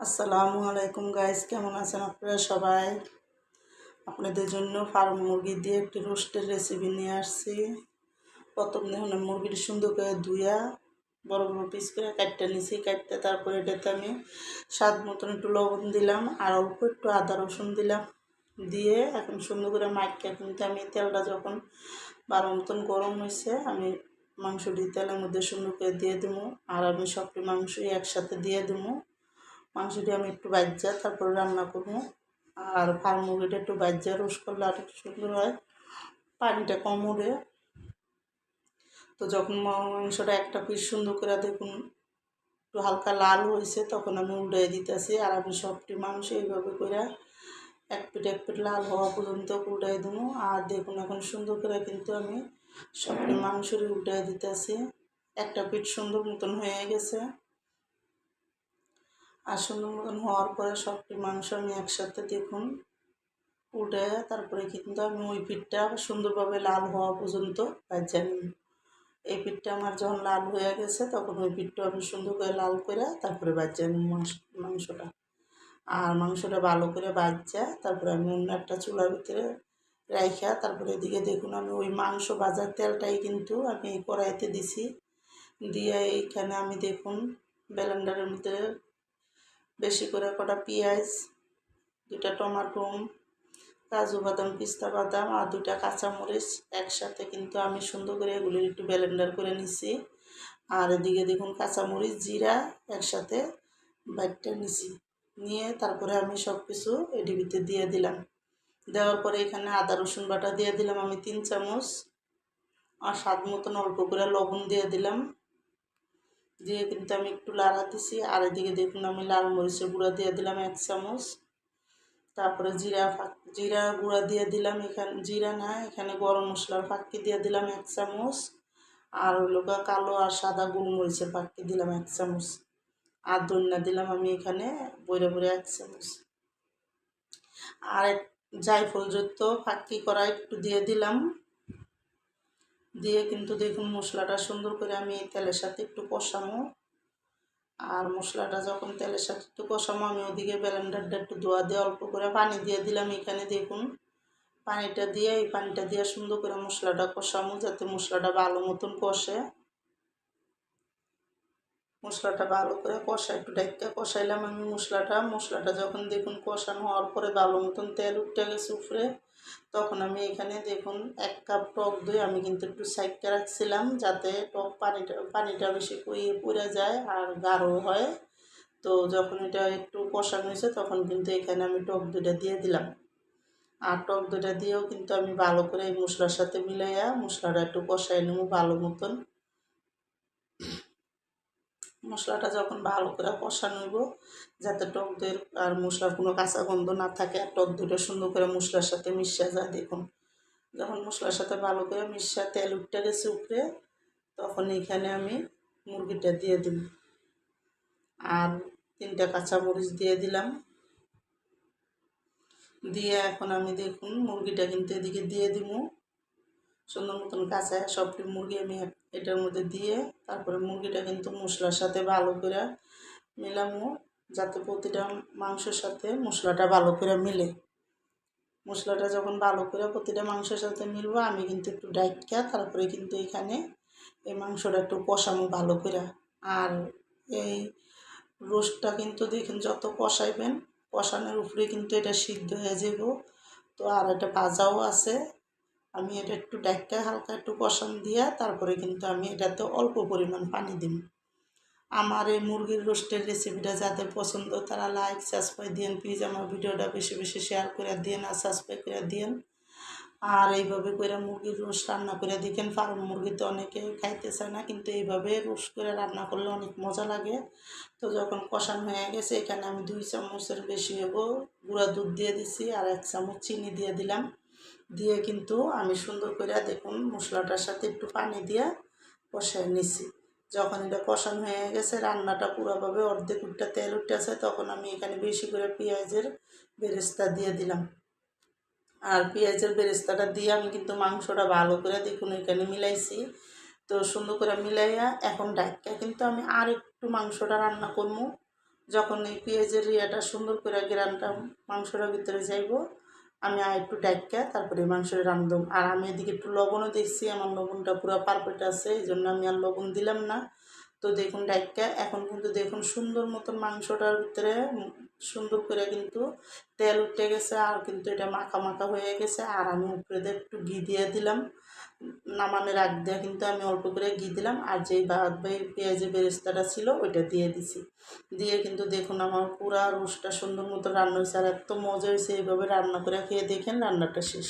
আসসালামু আলাইকুম গাইস, কেমন আছেন আপনারা সবাই? আপনাদের জন্য ফার্ম মুরগি দিয়ে একটি রোস্টের রেসিপি নিয়ে আসছি। প্রথম দেখুন, আমি মুরগিটি সুন্দর করে ধুইয়া বড় বড় পিস করে কাটতে নিছি। কাটতে তারপরে এটাতে আমি স্বাদ মতন একটু লবণ দিলাম আর অল্প একটু আদা রসুন দিলাম। দিয়ে এখন সুন্দর করে মাইকা কিন্তু আমি তেলটা যখন বারো মতন গরম হয়েছে আমি মাংসটি তেলের মধ্যে সুন্দর করে দিয়ে দেবো আর আমি সবটি মাংসই একসাথে দিয়ে দেবো মাংসটি আমি একটু বাজ্যা, তারপর রান্না করব। আর ফার্ম মুরগিটা একটু বাজ্যা রোস করলে আর একটু সুন্দর হয়। পানিটা কম উঠে তো যখন মাংসটা একটা পিস সুন্দর করে দেখুন, একটু হালকা লাল হয়েছে, তখন আমি উল্টাই দিতেছি। আর আমি সবটি মাংস এইভাবে করে এক পিট এক পিট লাল হওয়া পর্যন্ত উল্টাই দেবো। আর দেখুন এখন সুন্দর করে কিন্তু আমি সবটি মাংসরই উল্টাই দিতেছি। একটা পিট সুন্দর মতন হয়ে গেছে। সুন্দর মতন হওয়ার পরে সবটি মাংস আমি একসাথে দেখুন, উঠে তারপরে কিন্তু আমি ওই পিঠটা সুন্দরভাবে লাল হওয়া পর্যন্ত ভাজা নিই। এই পিঠটা আমার যখন লাল হয়ে গেছে, তখন ওই পিঠটা আমি সুন্দর করে লাল করে তারপরে বাজ্যা নিই মাংসটা। আর মাংসটা ভালো করে বাজ্যা তারপরে আমি অন্য একটা চুলার ভিতরে রাইখা তারপরে এদিকে দেখুন আমি ওই মাংস ভাজার তেলটাই কিন্তু আমি এই কড়াইতে দিছি। দিয়ে এইখানে আমি দেখুন ব্লেন্ডারের মধ্যে বেশি করে কটা পেঁয়াজ দুটা টমাটো, কাজু বাদাম, পিস্তা বাদাম আর দুটা কাঁচামরিচ একসাথে কিন্তু আমি সুন্দর করে এগুলি একটু ব্লেন্ডার করে নিছি। আর এদিকে দেখুন কাঁচামরিচ, জিরা একসাথে বাইটটা নিছি। নিয়ে তারপরে আমি সব কিছু এডিবিতে দিয়ে দিলাম। দেওয়ার পরে এখানে আদা, রসুন বাটা দিয়ে দিলাম আমি তিন চামচ। আর স্বাদ মতন অল্প করে লবণ দিয়ে দিলাম। দিয়ে কিন্তু আমি একটু লাড়া দিছি। আর এদিকে দেখুন আমি লাল মরিচের গুঁড়া দিয়ে দিলাম এক চামচ। তারপরে জিরা ফাঁক, জিরা গুঁড়া দিয়ে দিলাম এখানে, জিরা না, এখানে গরম মশলার ফাঁকি দিয়ে দিলাম এক চামচ। আর হলো কালো আর সাদা গোলমরিচের ফাঁকি দিলাম এক চামচ। আর দন্যা দিলাম আমি এখানে বইরে বইরে এক চামচ। আর জায়ফল যুক্ত ফাঁকি করা একটু দিয়ে দিলাম। দিয়ে কিন্তু দেখুন মশলাটা সুন্দর করে আমি তেলের সাথে একটু কষামো আর মশলাটা যখন তেলের সাথে একটু কষামো আমি ওদিকে ব্যালেন্ডারটা একটু ধোয়া দিয়ে অল্প করে পানি দিয়ে দিলাম এখানে দেখুন। পানিটা দিয়ে, এই পানিটা দিয়ে সুন্দর করে মশলাটা কষামো যাতে মশলাটা ভালো মতন কষে। মশলাটা ভালো করে কষা, একটু ডাইকা কষাইলাম আমি মশলাটা। মশলাটা যখন দেখুন কষানো হওয়ার পরে ভালো মতন তেল উঠে গেছে উপরে, তখন আমি এখানে দেখুন এক কাপ টক দই আমি কিন্তু একটু সাইডটা রাখছিলাম যাতে টক পানিটা পানিটা বেশি কইয়ে পড়ে যায় আর গাঢ় হয়। তো যখন এটা একটু কষানো হয়েছে তখন কিন্তু এখানে আমি টক দইটা দিয়ে দিলাম। আর টক দইটা দিয়েও কিন্তু আমি ভালো করে এই মশলার সাথে মিলাইয়া মশলাটা একটু কষাই নেব ভালো মতন। মশলাটা যখন ভালো করে কষা হইব, যাতে টক দইয়ের আর মশলার কোনো কাঁচা গন্ধ না থাকে, আর টক দইটা সুন্দর করে মশলার সাথে মিশা যায় দেখুন। যখন মশলার সাথে ভালো করে মিশা তেল উঠতে গেছে উপরে, তখন এখানে আমি মুরগিটা দিয়ে দিই আর তিনটা কাঁচামরিচ দিয়ে দিলাম। দিয়ে এখন আমি দেখুন মুরগিটা কিন্তু এদিকে দিয়ে দিব। সুন্দর মতন কাঁচা সবটি মুরগি আমি এটার মধ্যে দিয়ে তারপরে মুরগিটা কিন্তু মশলার সাথে ভালো করে মেলামো, যাতে প্রতিটা মাংসের সাথে মশলাটা ভালো করে মিলে। মশলাটা যখন ভালো করে প্রতিটা মাংসের সাথে মিলবো, আমি কিন্তু একটু ডাইকা তারপরে কিন্তু এখানে এই মাংসটা একটু কষামো ভালো করে। আর এই রোস্টটা কিন্তু দেখেন যত কষাইবেন, কষানোর উপরে কিন্তু এটা সিদ্ধ হয়ে যাব তো আর একটা ভাজাও আছে। আমি এটা একটু ডাক্কা হালকা একটু কষান দিয়া তারপরে কিন্তু আমি এটাতে অল্প পরিমাণ পানি দিই আমার এই মুরগির রোস্টের রেসিপিটা যাদের পছন্দ তারা লাইক সাবস্ক্রাইব দিয়েন প্লিজ আমার ভিডিওটা বেশি বেশি শেয়ার করে দিয়েন আর সাবস্ক্রাইব করে দিয়েন। আর এইভাবে করে মুরগির রোস্ট রান্না করে দেখেন, ফার্ম মুরগি তো অনেকে খাইতে চায় না, কিন্তু এইভাবে রোস্ট করে রান্না করলে অনেক মজা লাগে। তো যখন কষান হয়ে গেছে, এখানে আমি দুই চামচের বেশি হব গুঁড়া দুধ দিয়ে দিছি আর এক চামচ চিনি দিয়ে দিলাম। দিয়ে কিন্তু আমি সুন্দর করে দেখুন মশলাটার সাথে একটু পানি দিয়ে কষাই নিছি। যখন এটা কষানো হয়ে গেছে, রান্নাটা পুরোভাবে অর্ধেক উঠটা তেল উঠতেছে তখন আমি এখানে বেশি করে পেঁয়াজের বেরেস্তা দিয়ে দিলাম। আর পেঁয়াজের বেরেস্তাটা দিয়ে আমি কিন্তু মাংসটা ভালো করে দেখুন এখানে মিলাইছি। তো সুন্দর করে মিলাইয়া এখন ডাক্কা কিন্তু আমি আর একটু মাংসটা রান্না করব। যখন এই পেঁয়াজের ইয়েটা সুন্দর করে গ্রানটা মাংসটার ভিতরে যাইব আমি আর একটু ডাইকা, তারপরে মাংসটা রান্ধব আর আমি এদিকে একটু লবণও দিচ্ছি আমার লবণটা পুরো পারফেক্ট আছে, এই জন্য আমি আর লবণ দিলাম না। তো দেখুন, ডাইকা, এখন কিন্তু দেখুন সুন্দর মতন মাংসটার ভিতরে সুন্দর করে কিন্তু তেল উঠে গেছে আর কিন্তু এটা মাখা মাখা হয়ে গেছে। আর আমি উপরে দিয়ে একটু ঘি দিয়ে দিলাম। নামানোর আগ দিয়ে কিন্তু আমি অল্প করে ঘি দিলাম। আর যেই বাদ বাই পেঁয়াজের বেরেস্তাটা ছিল, ওইটা দিয়ে দিছি। দিয়ে কিন্তু দেখুন আমার পুরা রোসটা সুন্দর মতো রান্না হয়েছে। আর এত মজা হয়েছে এইভাবে রান্না করে খেয়ে দেখেন, রান্নাটা শেষ।